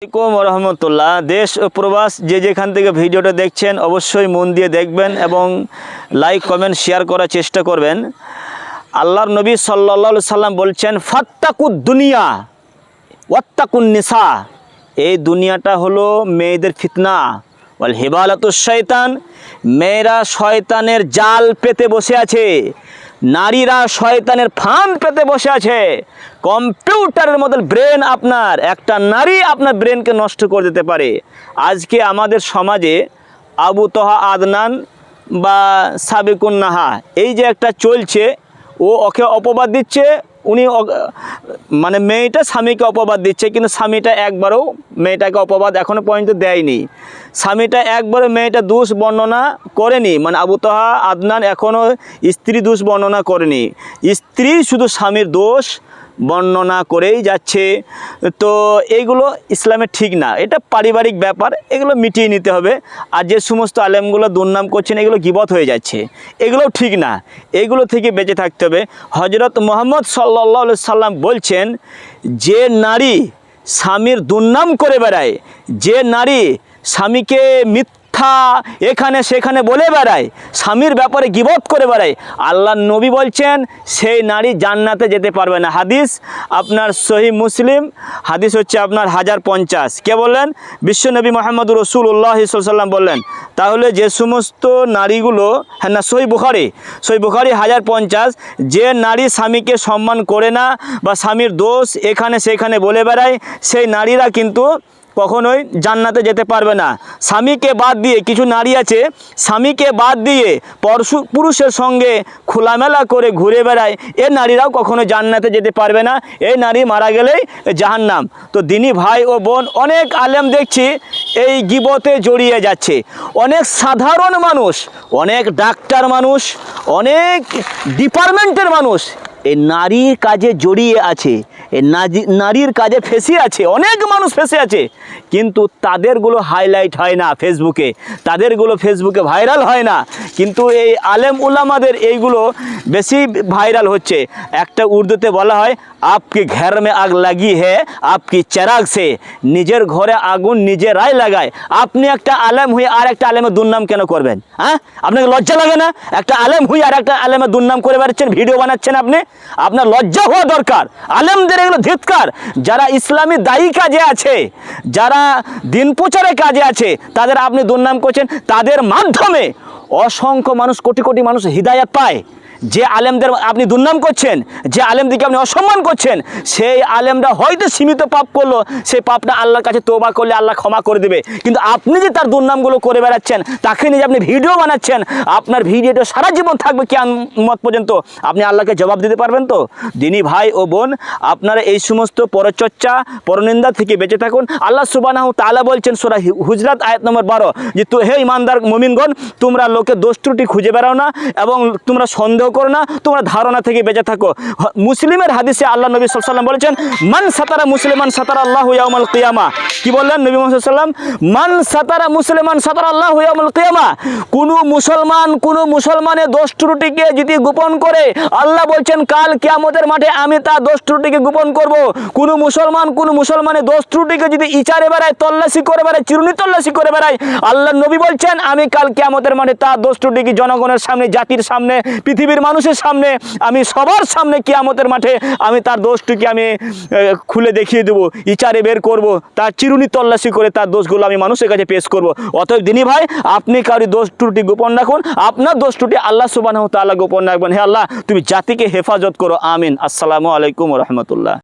আসসালামাইকুম রহমতুল্লাহ দেশ ও প্রবাস, যে যেখান থেকে ভিডিওটা দেখছেন, অবশ্যই মন দিয়ে দেখবেন এবং লাইক কমেন্ট শেয়ার করার চেষ্টা করবেন। আল্লাহর নবী সাল্লা সাল্লাম বলছেন ফাত্তাকুদ দুনিয়া, ওয়াত্তাকুন নিসা। এই দুনিয়াটা হলো মেয়েদের ফিতনা। বল হেবালাতুস শয়তান, মেয়েরা শয়তানের জাল পেতে বসে আছে। নারীরা শয়তানের ফান পেতে বসে আছে। কম্পিউটারের মতো ব্রেন আপনার, একটা নারী আপনার ব্রেনকে নষ্ট করে দিতে পারে। আজকে আমাদের সমাজে আবু তহা আদনান বা সাবেকুন নাহা এই যে একটা চলছে, ও ওকে অপবাদ দিচ্ছে উনি মানে মেয়েটা স্বামীকে অপবাদ দিচ্ছে, কিন্তু স্বামীটা একবারও মেয়েটাকে অপবাদ এখনও পর্যন্ত দেয়নি। স্বামীটা একবারও মেয়েটা দোষ বর্ণনা করেনি মানে আবু তাহা, আদনান এখনও স্ত্রী দোষ বর্ণনা করেনি। স্ত্রী শুধু স্বামীর দোষ বর্ণনা করেই যাচ্ছে। তো এইগুলো ইসলামে ঠিক না। এটা পারিবারিক ব্যাপার, এগুলো মিটিয়ে নিতে হবে। আর যে সমস্ত আলেমগুলো দুর্নাম করছেন, এগুলো গিবত হয়ে যাচ্ছে। এগুলোও ঠিক না। এগুলো থেকে বেঁচে থাকতে হবে। হজরত মোহাম্মদ সাল্লা সাল্লাম বলছেন, যে নারী স্বামীর দুর্নাম করে বেড়ায়, যে নারী স্বামীকে মিথ্যা এখানে সেখানে বলে বেড়ায়, স্বামীর ব্যাপারে গিবত করে বেড়ায়। আল্লাহ নবী বলছেন, সেই নারী জান্নাতে যেতে পারবে না। হাদিস আপনার সহি মুসলিম, হাদিস হচ্ছে আপনার হাজার পঞ্চাশ। কে বললেন? বিশ্বনবী মোহাম্মদ রসুল্লাহ সাল্লাম বললেন, তাহলে যে সমস্ত নারীগুলো হ্যাঁ না, সহি বুখারি সহি বুখারি হাজার পঞ্চাশ, যে নারী স্বামীকে সম্মান করে না বা স্বামীর দোষ এখানে সেখানে বলে বেড়ায়, সেই নারীরা কিন্তু কখনোই জান্নাতে যেতে পারবে না। স্বামীকে বাদ দিয়ে কিছু নারী আছে, স্বামীকে বাদ দিয়ে পরশু পুরুষের সঙ্গে খোলামেলা করে ঘুরে বেড়ায়, এ নারীরাও কখনো জান্নাতে যেতে পারবে না। এই নারী মারা গেলেই জাহান্নাম। তো দিনী ভাই ও বোন, অনেক আলেম দেখছি এই গিবতে জড়িয়ে যাচ্ছে। অনেক সাধারণ মানুষ, অনেক ডাক্তার মানুষ, অনেক ডিপার্টমেন্টের মানুষ এই নারীর কাজে জড়িয়ে আছে। নারীর কাজে ফেসে আছে, অনেক মানুষ ফেসে আছে, কিন্তু তাদেরগুলো হাইলাইট হয় না ফেসবুকে তাদেরগুলো ফেসবুকে ভাইরাল হয় না। কিন্তু এই আলেম উলামাদের এইগুলো বেশি ভাইরাল হচ্ছে। একটা উর্দুতে বলা হয়, আপকে ঘর মে আগ লাগি হে আপকি চেরাগ সে, নিজের ঘরে আগুন নিজেরাই লাগায়। আপনি একটা আলেম হয়ে আর একটা আলেমের দুর্নাম কেন করবেন? হ্যাঁ? আপনাকে লজ্জা লাগে না? একটা আলেম হয়ে আর একটা আলেমের দুর্নাম করে বেড়াচ্ছেন ভিডিও বানাচ্ছেন আপনি? আপনার লজ্জা হওয়া দরকার। আলেমদের এগুলো ধিৎকার। যারা ইসলামী দায়ী কাজে আছে, যারা দিন প্রচারে কাজে আছে, তাদের আপনি দুর্নাম করছেন, তাদের মাধ্যমে অসংখ্য মানুষ, কোটি কোটি মানুষ হৃদায়ত পায়। যে আলেমদের আপনি দুর্নাম করছেন, যে আলেমদিকে আপনি অসম্মান করছেন, সেই আলেমরা হয়তো সীমিত পাপ করল, সেই পাপটা আল্লাহর কাছে তোবা করলে আল্লাহ ক্ষমা করে দেবে। কিন্তু আপনি যে তার দুর্নামগুলো করে বেড়াচ্ছেন, তাকে নিয়ে আপনি ভিডিও বানাচ্ছেন, আপনার ভিডিওটা সারা জীবন থাকবে মত পর্যন্ত। আপনি আল্লাহকে জবাব দিতে পারবেন তো? দিনী ভাই ও বোন, আপনারা এই সমস্ত পরচর্চা, পরনিন্দা থেকে বেঁচে থাকুন। আল্লাহ সুবানাহ তালা বলছেন সোরা হুজরাত আয়াত নম্বর বারো, যে তো হে ইমানদার মমিনগণ, তোমরা লোকে দোষ ত্রুটি খুঁজে বেড়াও না এবং তোমরা সন্দেহ করো না, তোমরা ধারণা থেকে বেঁচে থাকো। মুসলিমের হাদিসে আল্লাহ নবী সাল্লাম বলেছেন, মান সাতারা মুসলিমান সাতারা আল্লাহ ইয়ামাল কিয়ামা। কি বললেন নবী সাল্লাম মান সাতারা মুসলিমান সাতারা আল্লাহ ইয়ামাল কিয়ামা। কোনো মুসলমান, কোনো মুসলমানের দোষ ত্রুটিকে যদি গোপন করে, আল্লাহ বলছেন, কাল কিয়ামতের মাঠে আমি তার দোষ ত্রুটিকে গোপন করব। কোনো মুসলমান, কোনো মুসলমানের দোষ ত্রুটিকে যদি ইচারে বেড়ায়, তল্লাশি করে বেড়ায়, চিরুনি তল্লাশি করে বেড়ায়, আল্লাহ নবী বলছেন, আমি কাল কিয়ামতের মাঠে তার দোষ ত্রুটিকে জনগণের সামনে, জাতির সামনে, পৃথিবীর মানুষের সামনে, আমি সবার সামনে কিয়ামতের মাঠে আমি তার দোষটিকে আমি খুলে দেখিয়ে দেবো, ইচারে বের করব, তার চিরুনি তল্লাশি করে তার দোষগুলো আমি মানুষের কাছে পেশ করব। অতএব দিনী ভাই, আপনি কারি দোষ ত্রুটি গোপন রাখুন, আপনার দোষ ত্রুটি আল্লাহ সুবাহ তাল্লাহ গোপন রাখবেন। হে আল্লাহ, তুমি জাতিকে হেফাজত করো, আমিন। আসসালামু আলাইকুম রহমতুল্লাহ।